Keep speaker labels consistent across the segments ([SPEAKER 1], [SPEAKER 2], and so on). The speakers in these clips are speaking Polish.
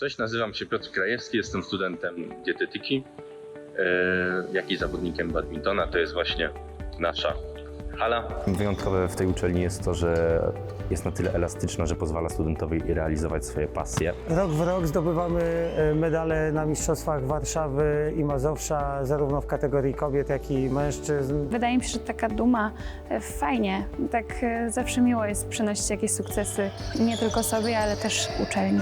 [SPEAKER 1] Cześć, nazywam się Piotr Krajewski, jestem studentem dietetyki, e, jak i zawodnikiem badmintona. To jest właśnie nasza hala.
[SPEAKER 2] Wyjątkowe w tej uczelni jest to, że jest na tyle elastyczna, że pozwala studentowi realizować swoje pasje.
[SPEAKER 3] Rok w rok zdobywamy e, medale na Mistrzostwach Warszawy i Mazowsza, zarówno w kategorii kobiet, jak i mężczyzn.
[SPEAKER 4] Wydaje mi się, że taka duma e, fajnie, tak zawsze miło jest przynosić jakieś sukcesy nie tylko sobie, ale też uczelni.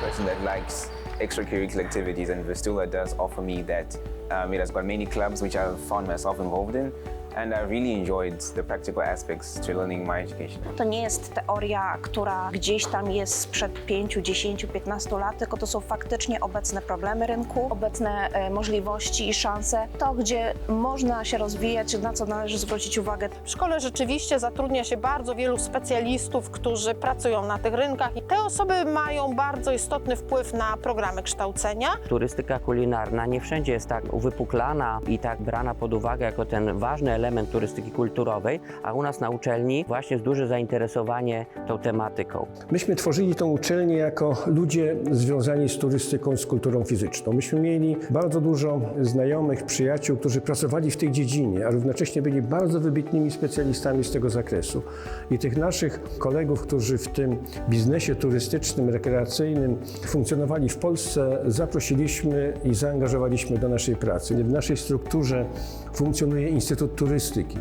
[SPEAKER 5] Person that likes extracurricular activities, and Vistula does offer me that. Um, it has got many clubs which I've found myself involved in, and I really enjoyed the practical aspects to learning my education.
[SPEAKER 6] To nie jest teoria, która gdzieś tam jest sprzed 5, 10, 15 lat, tylko to są faktycznie obecne problemy rynku, obecne e, możliwości i szanse. To, gdzie można się rozwijać, na co należy zwrócić uwagę.
[SPEAKER 7] W szkole rzeczywiście zatrudnia się bardzo wielu specjalistów, którzy pracują na tych rynkach i te osoby mają bardzo istotny wpływ na programy kształcenia.
[SPEAKER 8] Turystyka kulinarna nie wszędzie jest tak uwypuklana i tak brana pod uwagę jako ten ważny element turystyki kulturowej, a u nas na uczelni właśnie jest duże zainteresowanie tą tematyką.
[SPEAKER 9] Myśmy tworzyli tą uczelnię jako ludzie związani z turystyką, z kulturą fizyczną. Myśmy mieli bardzo dużo znajomych, przyjaciół, którzy pracowali w tej dziedzinie, a równocześnie byli bardzo wybitnymi specjalistami z tego zakresu. I tych naszych kolegów, którzy w tym biznesie turystycznym, rekreacyjnym funkcjonowali w Polsce, zaprosiliśmy i zaangażowaliśmy do naszej pracy. W naszej strukturze funkcjonuje Instytut Turystyki.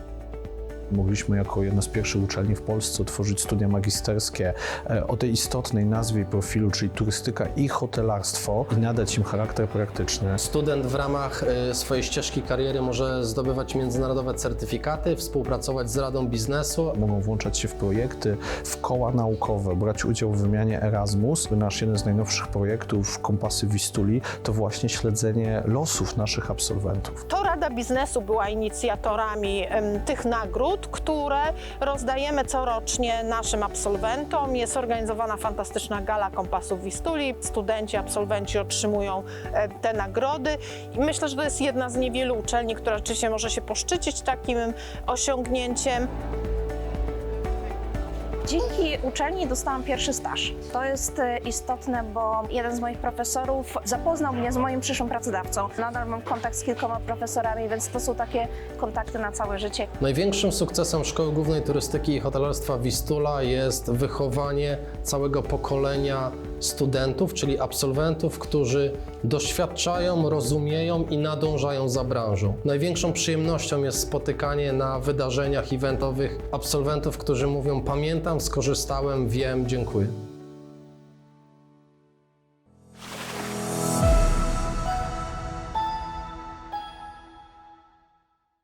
[SPEAKER 10] Mogliśmy jako jedna z pierwszych uczelni w Polsce otworzyć studia magisterskie e, o tej istotnej nazwie i profilu, czyli turystyka i hotelarstwo i nadać im charakter praktyczny.
[SPEAKER 11] Student w ramach y, swojej ścieżki kariery może zdobywać międzynarodowe certyfikaty, współpracować z Radą Biznesu.
[SPEAKER 10] Mogą włączać się w projekty, w koła naukowe, brać udział w wymianie Erasmus. Nasz jeden z najnowszych projektów, Kompasy Wistuli, to właśnie śledzenie losów naszych absolwentów.
[SPEAKER 7] To Rada Biznesu była inicjatorami tych nagród, które rozdajemy corocznie naszym absolwentom. Jest organizowana fantastyczna gala kompasów Wistuli. Studenci, absolwenci otrzymują e, te nagrody i myślę, że to jest jedna z niewielu uczelni, która rzeczywiście może się poszczycić takim osiągnięciem.
[SPEAKER 6] Dzięki uczelni dostałam pierwszy staż. To jest e, istotne, bo jeden z moich profesorów zapoznał mnie z moim przyszłym pracodawcą. Nadal mam kontakt z kilkoma profesorami, więc to są takie kontakty na całe życie.
[SPEAKER 11] Największym sukcesem Szkoły Głównej Turystyki i Hotelarstwa Wistula jest wychowanie całego pokolenia studentów, czyli absolwentów, którzy doświadczają, rozumieją i nadążają za branżą. Największą przyjemnością jest spotykanie na wydarzeniach eventowych absolwentów, którzy mówią: Pamiętam, skorzystałem, wiem, dziękuję.